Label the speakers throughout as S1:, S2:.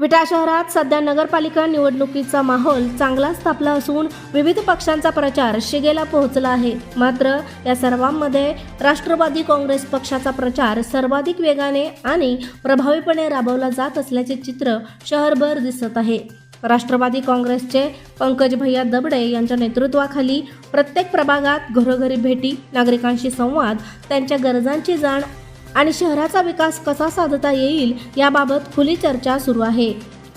S1: विटा शहरात सध्या नगरपालिका निवडणुकीचा माहोल चांगलाच तापला असून विविध पक्षांचा प्रचार शिगेला पोहोचला आहे. मात्र या सर्वांमध्ये राष्ट्रवादी काँग्रेस पक्षाचा प्रचार सर्वाधिक वेगाने आणि प्रभावीपणे राबवला जात असल्याचे चित्र शहरभर दिसत आहे. राष्ट्रवादी काँग्रेसचे पंकज भैया दबडे यांच्या नेतृत्वाखाली प्रत्येक प्रभागात घरोघरी भेटी नागरिकांशी संवाद त्यांच्या गरजांची जाण आणि शहराचा विकास कसा साधता येईल याबाबत खुली चर्चा सुरू आहे.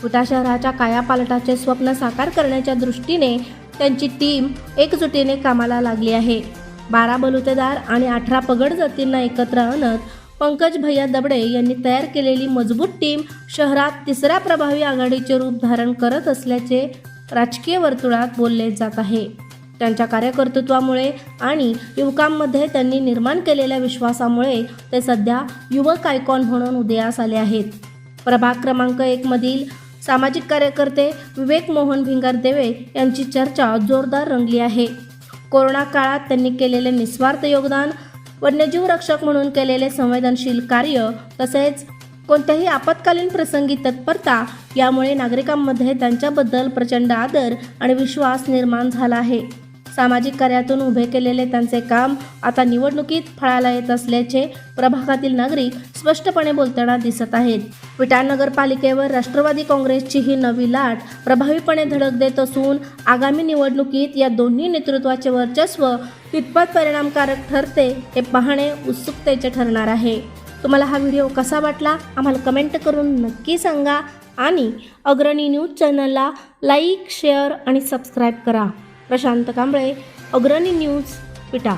S1: विटा शहराच्या कायापालटाचे स्वप्न साकार करण्याच्या दृष्टीने त्यांची टीम एकजुटीने कामाला लागली आहे. बारा बलुतेदार आणि अठरा पगड जातींना एकत्र आणत पंकज भैया दबडे यांनी तयार केलेली मजबूत टीम शहरात तिसऱ्या प्रभावी आघाडीचे रूप धारण करत असल्याचे राजकीय वर्तुळात बोलले जात आहे. त्यांच्या कार्यकर्तृत्वामुळे आणि युवकांमध्ये त्यांनी निर्माण केलेल्या विश्वासामुळे ते सध्या युवक आयकॉन म्हणून उदयास आले आहेत. प्रभाग क्रमांक एकमधील सामाजिक कार्यकर्ते विवेक मोहन भिंगार देवे यांची चर्चा जोरदार रंगली आहे. कोरोना काळात त्यांनी केलेले निस्वार्थ योगदान वन्यजीव रक्षक म्हणून केलेले संवेदनशील कार्य तसेच कोणत्याही आपत्कालीन प्रसंगी तत्परता यामुळे नागरिकांमध्ये त्यांच्याबद्दल प्रचंड आदर आणि विश्वास निर्माण झाला आहे. सामाजिक कार्यातून उभे केलेले त्यांचे काम आता निवडणुकीत फळाला येत असल्याचे प्रभागातील नागरिक स्पष्टपणे बोलताना दिसत आहेत. विटा नगरपालिकेवर राष्ट्रवादी काँग्रेसची ही नवी लाट प्रभावीपणे धडक देत असून आगामी निवडणुकीत या दोन्ही नेतृत्वाचे वर्चस्व कितपत परिणामकारक ठरते हे पाहणे उत्सुकतेचे ठरणार आहे. तुम्हाला हा व्हिडिओ कसा वाटला? आम्हाला कमेंट करून नक्की सांगा आणि अग्रणी न्यूज चॅनलला लाईक शेअर आणि सबस्क्राईब करा. प्रशांत कांबळे अग्रणी न्यूज पिटा